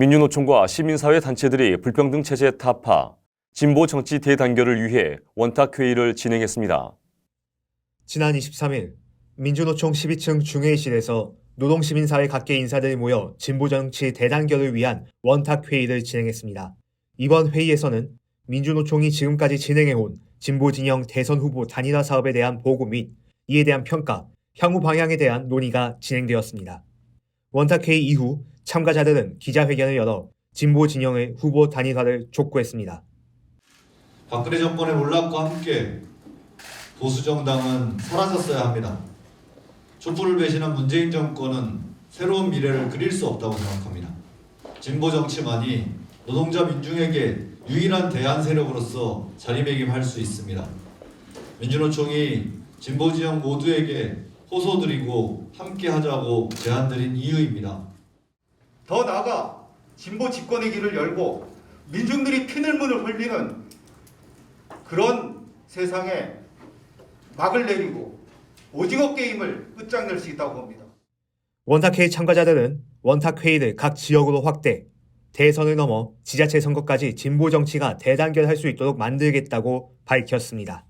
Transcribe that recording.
민주노총과 시민사회 단체들이 불평등 체제 타파, 진보 정치 대단결을 위해 원탁회의를 진행했습니다. 지난 23일 민주노총 12층 중회의실에서 노동시민사회 각계 인사들이 모여 진보정치 대단결을 위한 원탁회의를 진행했습니다. 이번 회의에서는 민주노총이 지금까지 진행해온 진보진영 대선 후보 단일화 사업에 대한 보고 및 이에 대한 평가, 향후 방향에 대한 논의가 진행되었습니다. 원탁회의 이후 참가자들은 기자회견을 열어 진보 진영의 후보 단일화를 촉구했습니다. 박근혜 정권의 몰락과 함께 보수 정당은 사라졌어야 합니다. 촛불을 배신한 문재인 정권은 새로운 미래를 그릴 수 없다고 생각합니다. 진보 정치만이 노동자 민중에게 유일한 대안 세력으로서 자리매김할 수 있습니다. 민주노총이 진보 지형 모두에게 호소드리고 함께 하자고 제안드린 이유입니다. 더 나아가 진보 집권의 길을 열고 민중들이 피늘문을 흘리는 그런 세상에 막을 내리고 오징어 게임을 끝장낼 수 있다고 봅니다. 원탁회의 참가자들은 원탁회의를 각 지역으로 확대, 대선을 넘어 지자체 선거까지 진보 정치가 대단결할 수 있도록 만들겠다고 밝혔습니다.